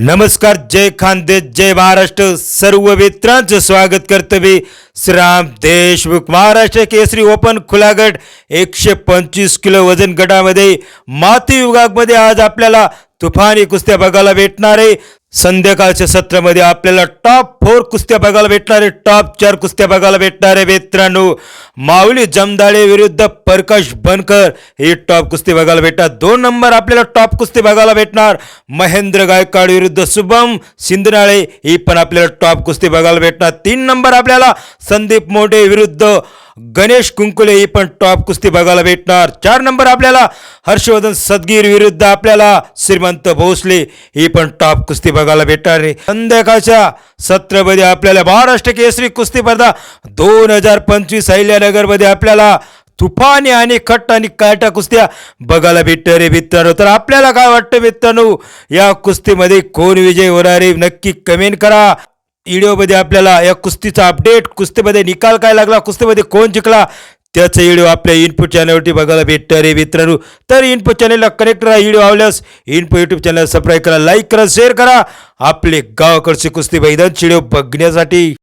नमस्कार जय खानदेश जय महाराष्ट्र सर्व मित्रांचं स्वागत करतो मी श्रीराम देशमुख महाराष्ट्र केसरी ओपन खुला गट एकशे पंचवीस किलो वजन गटामध्ये माती विभागमध्ये आज आपल्याला तुफानी कुस्त्या बघायला भेटणार आहे. संध्याकाळच्या सत्रामध्ये आपल्याला टॉप फोर कुस्त्या बघायला भेटणार आहे टॉप चार कुस्त्या बघायला भेटणार आहे मित्रांनो. माऊली जमदाळे विरुद्ध प्रकाश बनकर ही टॉप कुस्ती बघायला भेटणार. दोन नंबर आपल्याला टॉप कुस्ती बघायला भेटणार. महेंद्र गायकवाड विरुद्ध शुभम सिंधनाळे ही पण आपल्याला टॉप कुस्ती बघायला भेटणार. तीन नंबर आपल्याला संदीप मोठे विरुद्ध गणेश कुंकुले ही पण टॉप कुस्ती बघायला भेटणार. चार नंबर आपल्याला. हर्षवर्धन सदगीर विरुद्ध आपल्याला श्रीमंत भोसले ही पण टॉप कुस्ती बघायला भेटणार आहे. संध्याकाळच्या सत्रामध्ये आपल्याला महाराष्ट्र केसरी कुस्ती स्पर्धा. दोन हजार पंचवीस अहिल्यानगरमध्ये आपल्याला तुफानी आणि खट्ट आणि काटा कुस्त्या बघायला भेटतं रे मित्रांनो. तर आपल्याला काय वाटतं मित्रांनो? या कुस्तीमध्ये कोण विजय होणार आहे? नक्की कमेंट करा. व्हिडिओमध्ये आपल्याला या कुस्तीचा अपडेट कुस्तीमध्ये निकाल काय लागला कुस्तीमध्ये कोण जिंकला त्याचा व्हिडिओ आपल्या इनपुट चॅनलवरती बघायला भेटतं रे मित्रांनो तर इनपुट चॅनलला कनेक्ट राहा व्हिडिओ आवडल्यास इनपुट यूट्यूब चॅनल सबस्क्राईब करा लाईक करा शेअर करा. आपले गावाकडचे कुस्ती मैदान व्हिडिओ बघण्यासाठी.